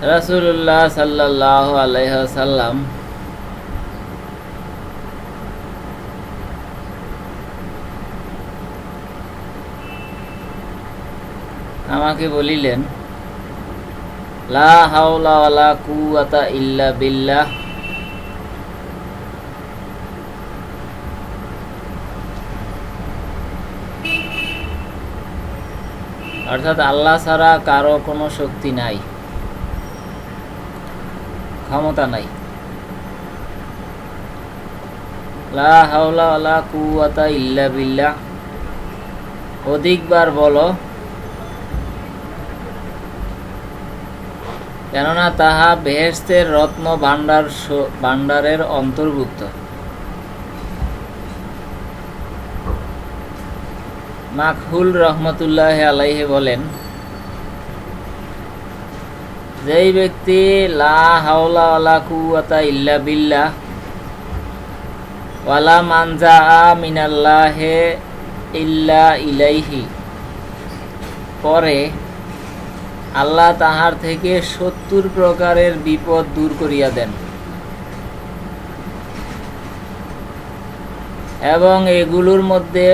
রাসূলুল্লাহ সাল্লাল্লাহু আলাইসাল্লাম আমাকে বলিলেন ইল্লা বিল্লাহ। অর্থাৎ আল্লাহ ছাড়া কারও কোনো শক্তি নাই। ক্ষমতা নাই। অধিকবার বলো। কেননা তাহা বেহেস্তের রত্ন ভাণ্ডার ভাণ্ডারের অন্তর্ভুক্ত। মাকহুল রহমতুল্লাহ আলাইহি বলেন যেই ব্যক্তি লা হাওলা ওয়ালা ইল্লা বিল্লাহ ওয়ালা মানজা মিনাল্লাহে ইল্লা ইলাইহি, পরে আল্লাহ তাহার থেকে সত্তর প্রকারের বিপদ দূর করিয়া দেন। এবং এগুলোর মধ্যে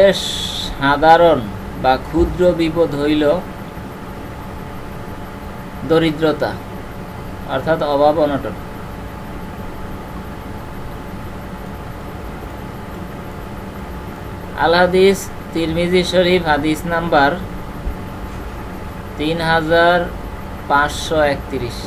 সাধারণ বা ক্ষুদ্র বিপদ হইল দরিদ্রতা অর্থাৎ অভাব অনটন। আল হাদিস তিরমিজি শরীফ হাদিস নাম্বার তিন হাজার পাঁচশো একত্রিশ।